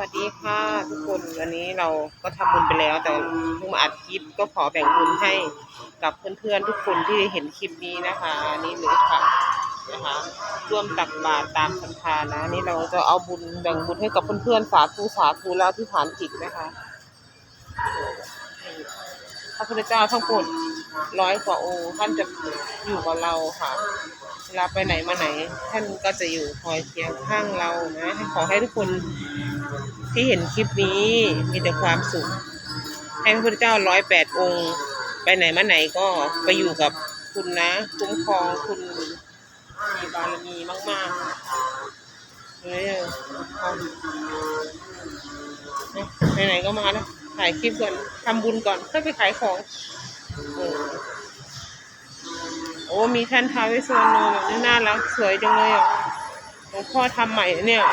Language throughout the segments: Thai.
วัสดีค่ะทุกคนวันนี้เราก็ทำบุญไปแล้ว แต่เพิ่งมาอัดคลิปก็ขอแบ่งบุญให้กับเพื่อนๆทุกคนที่เห็นคลิปนี้นะคะนนี้เลยค่ะนะคะร่วมตักบาตรตามศรัทธานะนี่เราจะเอาบุญแบ่งบุญให้กับเพื่อนๆสาธุสาธุแล้วที่ฐานจิตนะคะพระพุทธเจ้าทั้งปวงร้อยกว่าองค์ท่านจะอยู่กับเราค่ะเวลาไปไหนมาไหน ท่านก็จะอยู่คอยเคียงข้างเรานะขอให้ทุกคน ที่เห็นคลิปนี้มีแต่ความสุข ให้พระพุทธเจ้าร้อยแปดองค์ ไปไหนมาไหนก็ไปอยู่กับคุณนะ คุ้มครองคุณมีบารมีมากๆเลยเอาไหนๆก็มาแล้วถ่ายคลิปก่อนทำบุญก่อนค่อยไปขายของเออโอ้มีแท่นทาวเวสวรรณแบบนี้น่ารักสวยจังเลยอะหลวงพ่อทำใหม่เนี่ย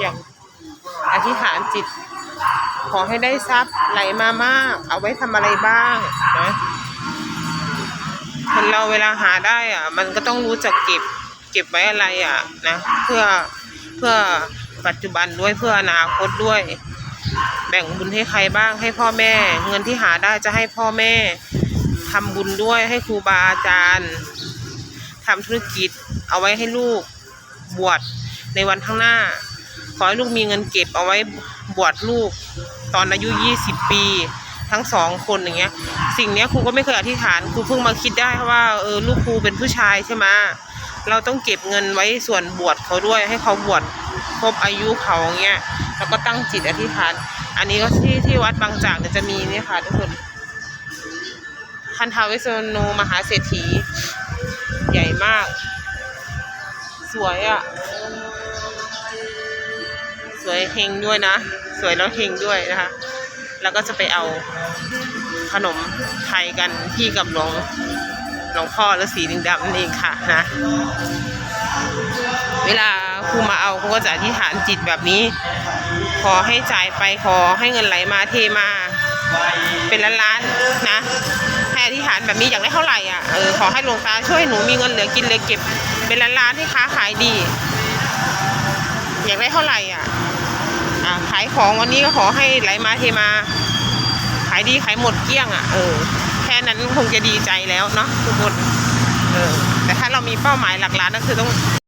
อย่างอธิษฐานจิต ขอให้ได้ทรัพย์ไหลมามาก เอาไว้ทำอะไรบ้างนะคนเราเวลาหาได้อะ มันก็ต้องรู้จักเก็บ เก็บไว้อะไรอะนะเพื่อเพื่อปัจจุบันด้วยเพื่ออนาคตด้วย แบ่งบุญให้ใครบ้างให้พ่อแม่ เงินที่หาได้จะให้พ่อแม่ทำบุญด้วยให้ครูบาอาจารย์ทำธุรกิจเอาไว้ให้ลูกบวชในวันข้างหน้า ขอให้ลูกมีเงินเก็บเอาไว้บวชลูกตอนอายุยี่สิบปี ทั้งสองคนอย่างเงี้ย สิ่งเนี้ยครูก็ไม่เคยอธิษฐานครูเพิ่งมาคิดได้เพราะว่าเออลูกครูเป็นผู้ชายใช่ไหมเราต้องเก็บเงินไว้ส่วนบวชเขาด้วยให้เขาบวชครบอายุเขาอย่างเงี้ยแล้วก็ตั้งจิตอธิษฐาน อันนี้ก็ที่ที่วัดบางจากเนี่ยจะมีเนี่ยค่ะทุกคนคันทาวิสวรรณูมหาเศรษฐี ใหญ่มาก สวยอะ่ะ สวยเฮงด้วยนะ สวยแล้วเฮงด้วยนะคะ แล้วก็จะไปเอาขนมไทยกันที่กับหลวงหลวงพ่อฤาษีลิงดำนั่นเองค่ะนะเวลาครูมาเอาครูก็จะอธิษฐานจิตแบบนี้ ขอให้จ่ายไปขอให้เงินไหลมาเทมา เป็นล้านๆนะให้อธิษฐานแบบนี้อยากได้เท่าไหร่อะเออขอให้หลวงตาช่วยหนูมีเงินเหลือกินเหลือเก็บ เป็นล้านๆให้ค้าขายดี อยากได้เท่าไหร่อะ ขายของวันนี้ก็ขอให้ไหลมาเทมา ขายดีขายหมดเกลี้ยงอะเออแค่นั้นคงจะดีใจแล้วเนาะทุกคนเออแต่ถ้าเรามีเป้าหมายหลักล้านก็คือต้อง